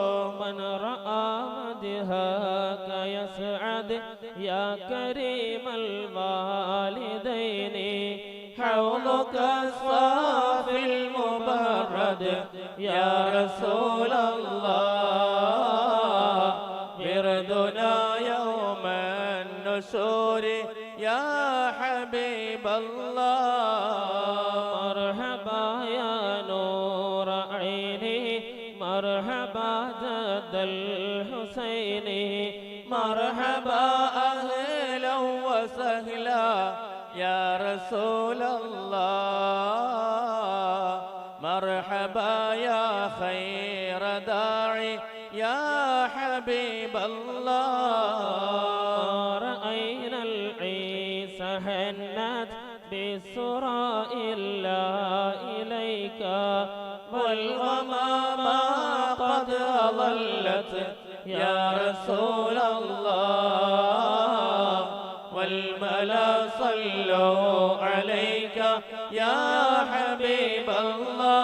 من رأى مدهاك يسعد يا كريم الوالدين. حوضك الصافي المبرد يا رسول الله. بردنا يوم النشور يا حبيب الله. مرحبا جد الحسين. مرحبا أهلا وسهلا يا رسول الله. مرحبا يا خير داعي يا حبيب الله. رأينا العيسى هنت بسرى إلا إليك. والغمام أضلت يا رسول الله. والملا صلوا عليك يا حبيب الله.